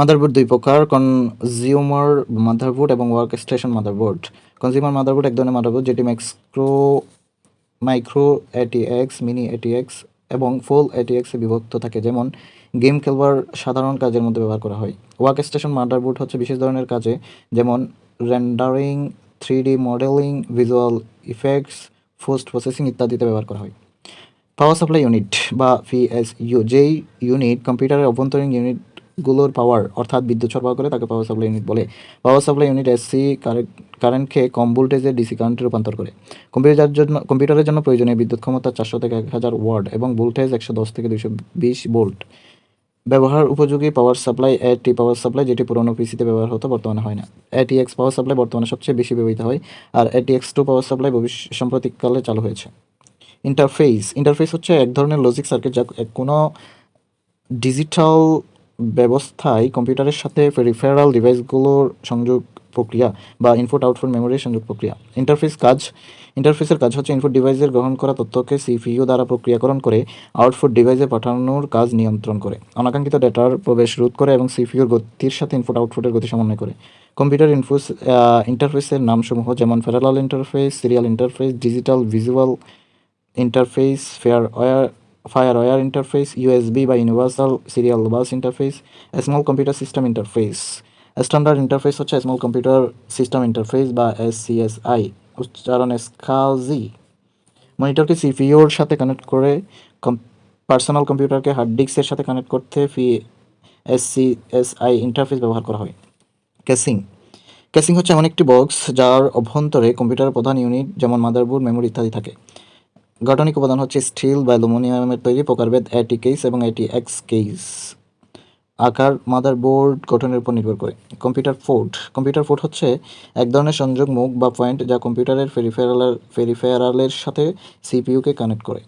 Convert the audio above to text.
Motherboard দুই প্রকার consumer motherboard এবং work station motherboard consumer motherboard এক ধরনের মাদারবোর্ড যেটি ম্যাক্সক্রো মাইক্রো এটিএক্স মিনি এটিএক্স এবং ফুল এটিএক্সে বিভক্ত থাকে। যেমন গেম খেলবার সাধারণ কাজের মধ্যে ব্যবহার করা হয়। ওয়ার্ক স্টেশন মাদারবোর্ড হচ্ছে বিশেষ ধরনের কাজে, যেমন rendering three D modelling visual effects post processing ইত্যাদিতে ব্যবহার করা হয়। পাওয়ার সাপ্লাই ইউনিট বা পিএসইউ যেই ইউনিট কম্পিউটারের অভ্যন্তরীণ ইউনিটগুলোর পাওয়ার অর্থাৎ বিদ্যুৎ সরবরাহ করে তাকে পাওয়ার সাপ্লাই ইউনিট বলে। পাওয়ার সাপ্লাই ইউনিট এসি কারেন্টকে কম ভোল্টেজের ডিসি কারেন্টে রূপান্তর করে। কম্পিউটার জন্য কম্পিউটারের জন্য প্রয়োজনীয় বিদ্যুৎ ক্ষমতা চারশো থেকে এক হাজার ওয়ার্ড এবং ভোল্টেজ একশো দশ থেকে দুশো বিশ ভোল্ট ব্যবহার উপযোগী পাওয়ার সাপ্লাই এটি পাওয়ার সাপ্লাই যেটি পুরনো পিসিতে ব্যবহার হতো, বর্তমানে হয় না। এটিএক্স পাওয়ার সাপ্লাই বর্তমানে সবচেয়ে বেশি ব্যবহৃত হয়, আর এটিএক্স টু পাওয়ার সাপ্লাই ভবিষ্যৎ সাম্প্রতিককালে চালু হয়েছে। ইন্টারফেস ইন্টারফেস হচ্ছে এক ধরনের লজিক সার্কিট যা কোনো ডিজিটাল ব্যবস্থায় কম্পিউটারের সাথে পেরিফেরাল ডিভাইসগুলোর সংযোগ প্রক্রিয়া বা ইনপুট আউটপুট মেমোরির সংযোগ প্রক্রিয়া। ইন্টারফেস কাজ ইন্টারফেসের কাজ হচ্ছে ইনপুট ডিভাইসের গ্রহণ করা তথ্যকে সিপিইউ দ্বারা প্রক্রিয়াকরণ করে আউটপুট ডিভাইসে পাঠানোর কাজ নিয়ন্ত্রণ করে, অনাকাঙ্ক্ষিত ডেটার প্রবেশ রোধ করে এবং সিপিইউর গতির সাথে ইনপুট আউটপুটের গতি সমন্বয় করে। কম্পিউটার ইনফোস ইন্টারফেসের নামসমূহ যেমন parallel interface serial interface digital visual interface fire firewire interface USB বা universal serial bus interface small computer system interface standard interface হচ্ছে স্মল কম্পিউটার সিস্টেম ইন্টারফেস বা এসসিএসআই উচ্চারণ স্কাজি মনিটরকে সিপিইউর সাথে কানেক্ট করে পার্সোনাল কম্পিউটারকে হার্ড ডিস্কের সাথে কানেক্ট করতে ফি এসসিএসআই ইন্টারফেস ব্যবহার করা হয়। ক্যাসিং ক্যাসিং হচ্ছে এমন একটি বক্স যার অভ্যন্তরে কম্পিউটারের প্রধান ইউনিট যেমন মাদারবোর্ড মেমোরি ইত্যাদি থাকে। গাঠনিক উপাদান হচ্ছে স্টিল বা অ্যালুমিনিয়ামের তৈরি প্রকারভেদ, এটি কেস এবং এটি এক্স কেস আকার, মাদার বোর্ড গঠনের উপর নির্ভর করে। Computer Ford. কম্পিউটার ফোর্ড হচ্ছে এক ধরনের সংযোগ মুখ বা পয়েন্ট যা কম্পিউটারের ফেরিফেরালের ফেরিফেরালের সাথে সিপিইউকে কানেক্ট করে।